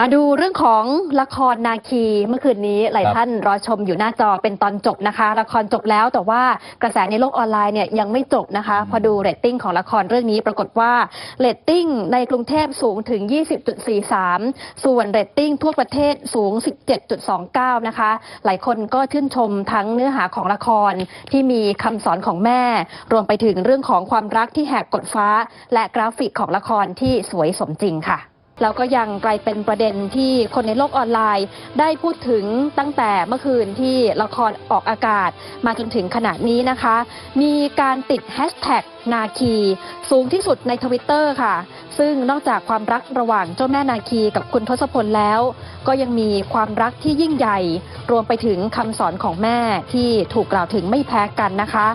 มาดูเรื่องของละครนาคีเมื่อคืนนี้หลายครับท่านรอชมอยู่หน้าจอเป็นตอนจบนะคะ ละครจบแล้วแต่ว่ากระแสในโลกออนไลน์เนี่ยยังไม่จบนะคะ พอดูเรตติ้งของละครเรื่องนี้ปรากฏว่าเรตติ้งในกรุงเทพสูงถึง 20.43 ส่วนเรตติ้งทั่วประเทศสูง 17.29 นะคะ หลายคนก็ชื่นชมทั้งเนื้อหาของละครที่มีคำสอนของแม่ รวมไปถึงเรื่องของความรักที่แหกกฎฟ้า และกราฟิกของละครที่สวยสมจริงค่ะ แล้วก็ยังกลายเป็นประเด็นที่คนในโลกออนไลน์ ได้พูดถึงตั้งแต่เมื่อคืนที่ละครออกอากาศมาจนถึงขณะนี้นะคะ มีการติดแฮชแท็กนาคี สูงที่สุดในทวิตเตอร์ค่ะ ซึ่งนอกจากความรักระหว่างเจ้าแม่นาคีกับคุณทศพลแล้ว ก็ยังมีความรักที่ยิ่งใหญ่ รวมไปถึงคำสอนของแม่ที่ถูกกล่าวถึงไม่แพ้กันนะคะ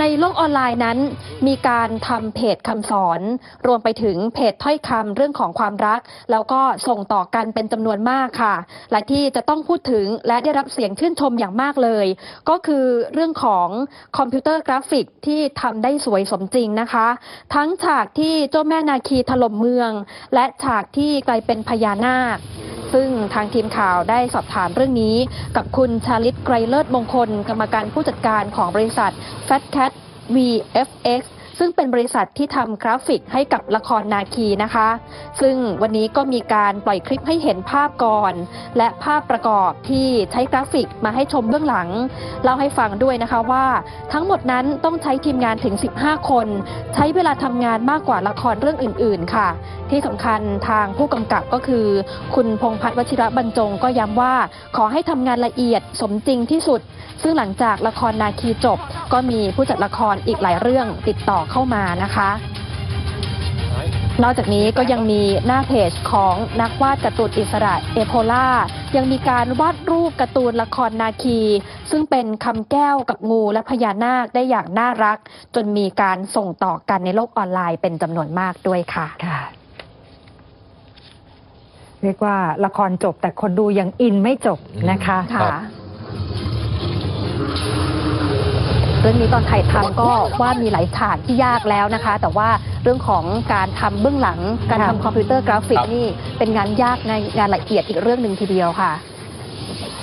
ในโลกออนไลน์นั้น มีการทำเพจคำสอน รวมไปถึงเพจถ้อยคำเรื่องของความรัก แล้วก็ส่งต่อกันเป็นจำนวนมากค่ะ และที่จะต้องพูดถึงและได้รับเสียงชื่นชมอย่างมากเลย ก็คือเรื่องของคอมพิวเตอร์กราฟิกที่ทำได้สวยสมจริงนะคะ ทั้งฉากที่เจ้าแม่นาคีถล่มเมือง และฉากที่กลายเป็นพญานาค ซึ่งทางทีมข่าวได้สอบถามเรื่องนี้ กับคุณชาลิตไกรเลิศมงคล กรรมการผู้จัดการของบริษัท Fat Cat VFX ซึ่งเป็นบริษัทที่ทำกราฟิกให้กับละครนาคีนะคะ ซึ่งวันนี้ก็มีการปล่อยคลิปให้เห็นภาพก่อน และภาพประกอบที่ใช้กราฟิกมาให้ชมเบื้องหลัง เล่าให้ฟังด้วยนะคะว่า ทั้งหมดนั้นต้องใช้ทีมงานถึง 15 คน ใช้เวลาทำงานมากกว่าละครเรื่องอื่น ๆ ค่ะ ที่สำคัญทางผู้กำกับก็คือ คุณพงพัฒน์วชิระบรรจงก็ย้ำว่า ขอให้ทำงานละเอียดสมจริงที่สุด ซึ่งหลังจากละครนาคีจบ ก็มีผู้จัดละครอีกหลายเรื่องติดต่อเข้ามานะคะ นอกจากนี้ก็ยังมีหน้าเพจของนักวาดการ์ตูนอิสระเอโพล่ายังมีการวาดรูปการ์ตูนละครนาคี ซึ่งเป็นคำแก้วกับงูและพญานาคได้อย่างน่ารัก จนมีการส่งต่อกันในโลกออนไลน์เป็นจำนวนมากด้วยค่ะค่ะเรียกว่าละครจบแต่คนดูยังอินไม่จบนะคะครัค่ะ รื่องนี้ตอนถ่ายทำก็ว่ามีหลายฉากที่ยากแล้วนะคะ แต่ว่าเรื่องของการทำเบื้องหลัง การครับทำคอมพิวเตอร์กราฟิกครับนี่เป็นงานยากในงานละเอียดอีกเรื่องหนึ่งทีเดียวค่ะ